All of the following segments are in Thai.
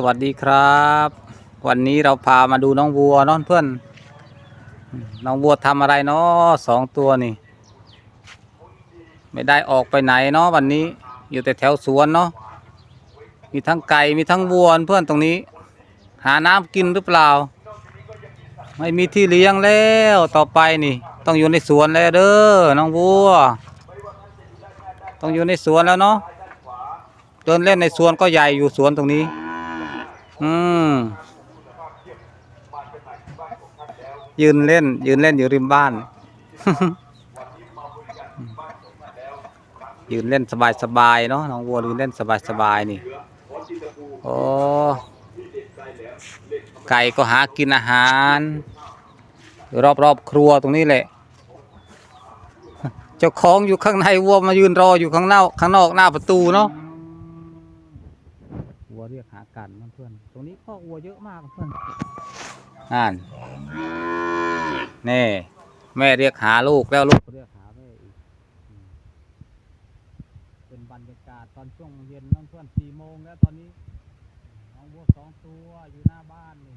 สวัสดีครับ วันนี้เราพามาดูน้องวัวน้องเพื่อน น้องวัวทำอะไรเนาะสองตัวนี่ ไม่ได้ออกไปไหนเนาะวันนี้ อยู่แต่แถวสวนเนาะมีทั้งไก่มีทั้งวัวเพื่อนตรงนี้ หาน้ำกินหรือเปล่า ไม่มีที่เลี้ยงแล้วต่อไปนี่ ต้องอยู่ในสวนแล้วเด้อน้องวัว ต้องอยู่ในสวนแล้วเนาะเดินเล่นในสวนก็ใหญ่อยู่สวนตรงนี้ อืมยืนเล่น ยืนเล่นอยู่ริมบ้าน ยืนเล่นสบายๆเนาะน้องวัวยืนเล่นสบายๆนี่โอ้ไก่ก็หากินอาหารอยู่รอบๆครัวตรงนี้แหละ เจ้าของอยู่ข้างในวัวมายืนรออยู่ข้างนอกข้างนอกหน้าประตูเนาะ เรียกหากันเพื่อนๆตรงนี้ข้อกวัวเยอะมากเพื่อนอ่านแน่แม่เรียกหาลูกแล้วลูกเรียกหาแม่อีกอืมเป็นบรรยากาศตอนช่วงเย็นนั่นเพื่อนสี่โมงแล้วตอนนี้น้องวัวสองตัวอยู่หน้าบ้านนี่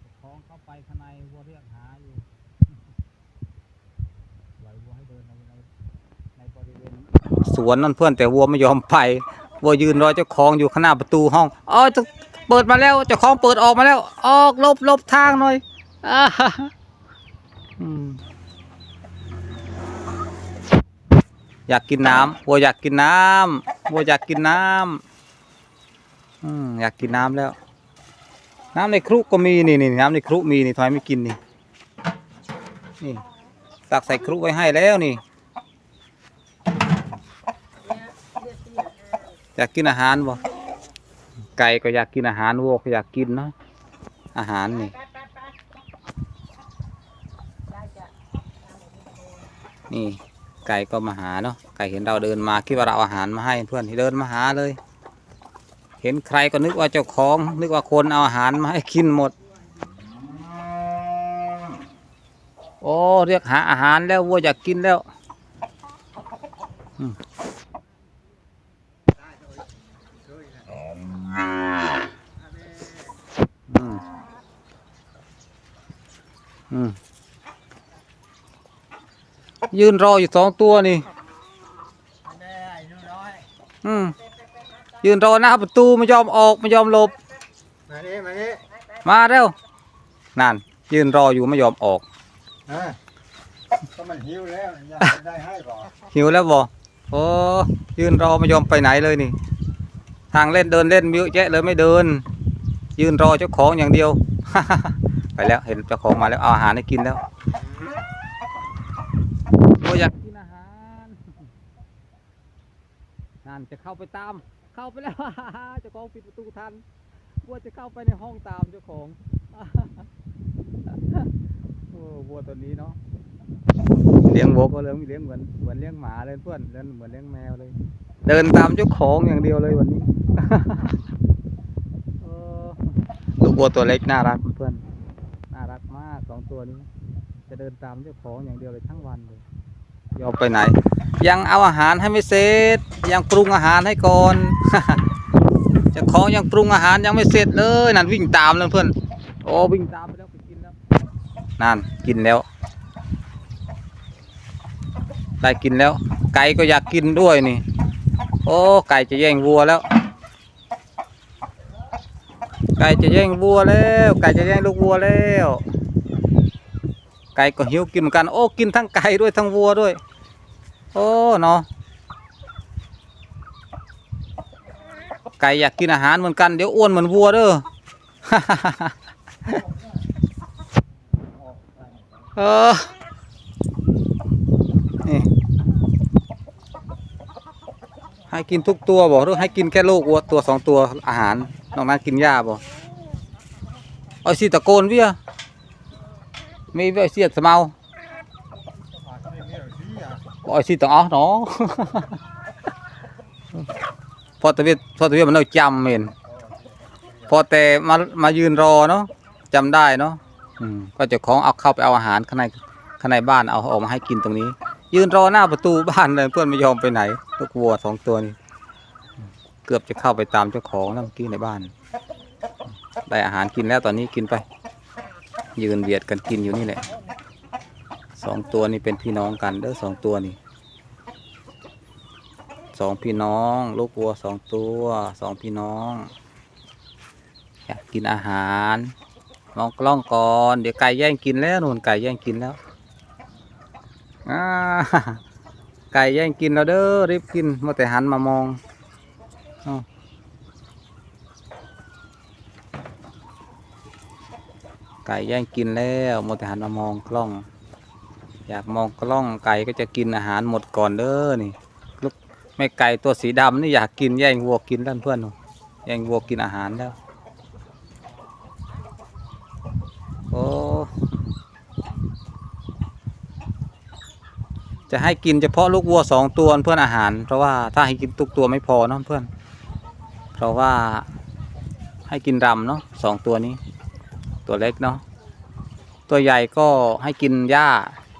เจ้าของเข้าไปข้างในวัวเรียกหาอยู่ปล่อยวัวให้เดินในในในบริเวณสวนนั่นเพื่อนแต่วัวไม่ยอมไป วัวยืนรอเจ้าของอยู่ข้างหน้าประตูห้องอ๋อจะเปิดมาแล้วเจ้าของเปิดออกมาแล้ว ออกลบลบทางหน่อยอ่าฮ่าฮ่าอืมอยากกินน้ำวัวอยากกินน้ำวัวอยากกินน้ำอืมอยากกินน้ำแล้ว น้ำในครุก็มีนี่นี่น้ำในครุมีนี่ทำไมไม่กินนี่นี่ตักใส่ครุไว้ให้แล้วนี่ อยากกินอาหารบ่ไก่ก็อยากกินอาหารวัวก็อยากกินเนาะอาหารนี่นี่ไก่ก็มาหาเนาะไก่เห็นเราเดินมาคิดว่าเราอาอาหารมาให้เพื่อนเดินมาหาเลย เห็นใครก็นึกว่าเจ้าของ นึกว่าคนเอาอาหารมาให้กินหมด โอ้เรียกหาอาหารแล้ววัวอยากกินแล้ว อืมอืมอืม ยืนรออยู่สองตัวนี่อืมยืนรอหน้าประตูไม่ยอมออกไม่ยอมหลบ มานี่มานี่มาเร็วนั่นยืนรออยู่ไม่ยอมออกฮะก็มันหิวแล้วอยากจะได้ให้บ่หิวแล้วบ่โอ้ยืนรอไม่ยอมไปไหนเลยนี่ ทางเล่นเดินเล่นมีเยอะแยะเลยไม่เดิน ยืนรอเจ้าของอย่างเดียว ไปแล้วเห็นเจ้าของมาแล้วเอาอาหารให้กินแล้วโอ้อยากกินอาหารนั่นจะเข้าไปตาม เข้าไปแล้วเจ้าของปิดประตูทันวัวจะเข้าไปในห้องตามเจ้าของโอ้วัวตัวนี้เนาะเลี้ยงวัวก็เลี้ยงเลี้ยงเหมือนเหมือนเลี้ยงหมาเลยเพื่อนเดินเหมือนเลี้ยงแมวเลย เดินตามเจ้าของอย่างเดียวเลยวันนี้เออลูกวัวตัวเล็กน่ารักเพื่อนน่ารักมากสอง ตัวนี้ จะเดินตามเจ้าของอย่างเดียวเลยทั้งวันเลยยอมไปไหน ยังเอาอาหารให้ไม่เสร็จ ยังปรุงอาหารให้ก่อนเจ้าของยังปรุงอาหารยังไม่เสร็จเลยนั่นวิ่งตามเลยเพื่อนโอ้วิ่งตามไปแล้วไปกินแล้วนั่นกินแล้วได้กินแล้ว ไก่ก็อยากกินด้วยนี่ โอ้ไก่จะแย่งวัวแล้ว ไก่จะแย่งวัวแล้ว ไก่จะแย่งลูกวัวแล้ว ไก่ก็หิวกินเหมือนกัน โอ้ กินทั้งไก่ด้วยทั้งวัวด้วย โอ้ เนาะ ไก่อยากกินอาหารเหมือนกัน เดี๋ยวอ้วนเหมือนวัวเด้อเออนี่ให้กินทุกตัวบอกหรือให้กินแค่ลูกวัวตัวสองตัวอาหารนอกนั้นกินหญ้าบ่เอาสิตะโกนเวีย มีเวียเสียดสะเมาอาจจะไม่มีหรอกที่อะเอาสิตะอ๋อเนาะพอตะเวียพอตะเวียมันเอาจำเห็นพอแต่มามายืนรอเนาะจำได้เนาะอืมก็เจะของเอาเข้าไปเอาอาหารข้างในข้างในบ้านเอาออกมาให้กินตรงนี้ ยืนรอหน้าประตูบ้านเลยเพื่อนไม่ยอมไปไหนลูกวัวสองตัวนี้เกือบจะเข้าไปตามเจ้าของแล้วเมื่อกี้ในบ้านเได้อาหารกินแล้วตอนนี้กินไป ยืนเบียดกันกินอยู่นี่แหละสองตัวนี้เป็นพี่น้องกันเด้อสองตัวนี่สองพี่น้อง ลูกวัวสองตัวสองพี่น้องอยากกินอาหาร มองกล้องก่อน เดี๋ยวไก่แย่งกินแล้วนู่นไก่แย่งกินแล้วไก่แย่งกินแล้วเด้อรีบกินมาแต่หันมามองอาว ไก่แย่งกินแล้วมาแต่หันมามองกล้อง อยากมองกล้องไก่ก็จะกินอาหารหมดก่อนเด้อนี่ลูกแม่ไก่ตัวสีดำนี่อยากกินแย่งวัวกินแล้วเพื่อนแย่งวัวกินอาหารแล้วโอ้จะให้กินเฉพาะลูกวัวสองตัวเพื่อนอาหาร เพราะว่าถ้าให้กินทุกตัวไม่พอเนาะเพื่อน เพราะว่าให้กินรำเนาะสองตัวนี้ ตัวเล็กเนาะตัวใหญ่ก็ให้กินหญ้า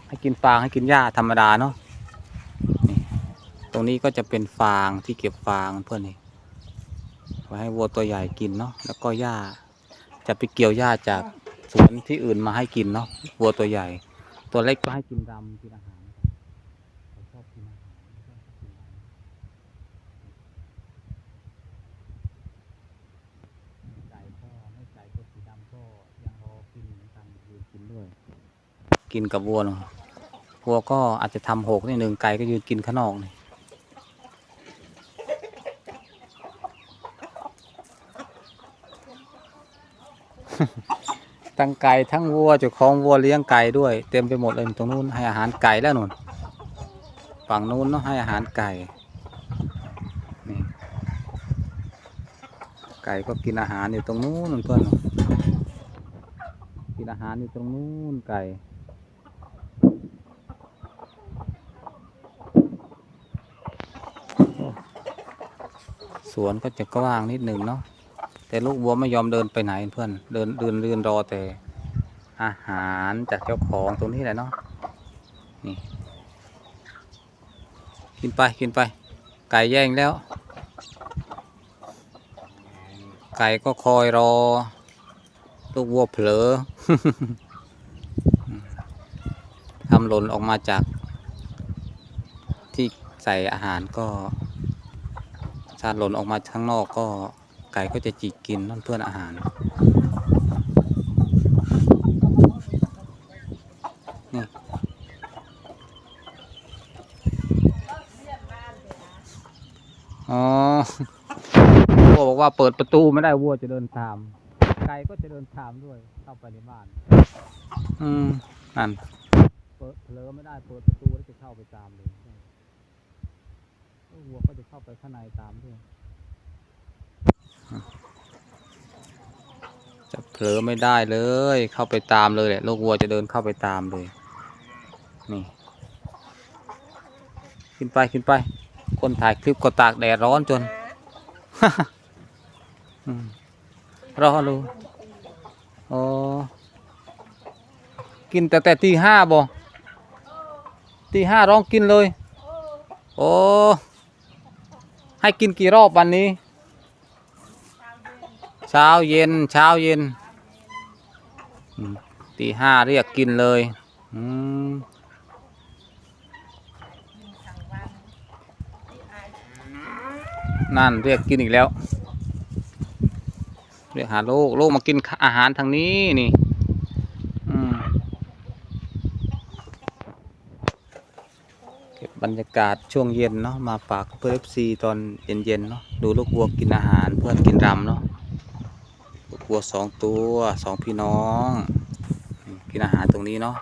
ให้กินฟางให้กินหญ้าธรรมดาเนาะนี่ตรงนี้ก็จะเป็นฟางที่เก็บฟางเพื่อนนี่ไว้ให้วัวตัวใหญ่กินเนาะแล้วก็หญ้าจะไปเกี่ยวหญ้าจากสวนที่อื่นมาให้กินเนาะวัวตัวใหญ่ ตัวเล็กก็ให้กินดำกินอาหารเขาชอบกินอาหารไม่ชอบกินรำไก่ก็ไม่ไก่ตัวสีดำก็ยังรอกินเหมือนกันยืนกินด้วย กินกับวัวเนาะวัวก็อาจจะทำหกนิดหนึ่งไก่ก็ยืนกินข้างนอกนี่ทั้งไก่ทั้งวัวเจ้าของวัวเลี้ยงไก่ด้วย เต็มไปหมดเลยตรงนู้นให้อาหารไก่แล้วนู่นฝั่งนู้นเนาะให้อาหารไก่นี่ไก่ก็กินอาหารอยู่ตรงนู้นเพื่อนกินอาหารอยู่ตรงนู้นไก่โอ้ส วนก็จะกว้างนิดหนึ่งเนาะแต่ลูกวัวไม่ยอมเดินไปไหนเพื่อนเดินเดินเดินรอแต่อาหารจากเจ้าของตรงนี้แหละเนาะนี่กินไปกินไป ไก่แย่งแล้ว ไก่ก็คอยรอ ลูกวัวเผลอทำหล่นออกมาจาก ที่ใส่อาหารก็ ชาหล่นออกมาข้างนอกก็ไก่ก็จะจิกกินนั่นเพื่อนอาหาร นี่ อ๋อวัวบอกว่าเปิดประตูไม่ได้วัวจะเดินตาม ไก่ก็จะเดินตามด้วยเข้าไปในบ้าน อืม นั่น เปิดเผลอไม่ได้เปิดประตูแล้วจะเข้าไปตามเลยาไปข้างในตามด้วยจะเผลอไม่ได้เลย เข้าไปตามเลยแหละลูกวัวจะเดินเข้าไปตามเลย นี่ ขึ้นไปขึ้นไป คนถ่ายคลิปก็ตากแดดร้อนจนรอดูโอ้กินแต่แต่ตีห้าบ่ตีห้าร้องกินเลย โอ้ ให้กินกี่รอบวันนี้ เช้าเย็นเช้าเย็นตีห้าเรียกกินเลยนั่นเรียกกินอีกแล้ว เรียกหาลูกลูกมากินอาหารทางนี้นี่อืมเก็บบ รรยากาศช่วงเย็นเนาะมาฝากเพื่อฟซีตอนเย็นๆเนาะดูลูกวัวกินอาหารเพื่อนกินรำเนาะลูกวัวสองตัวสองพี่น้อง กินอาหารตรงนี้เนาะ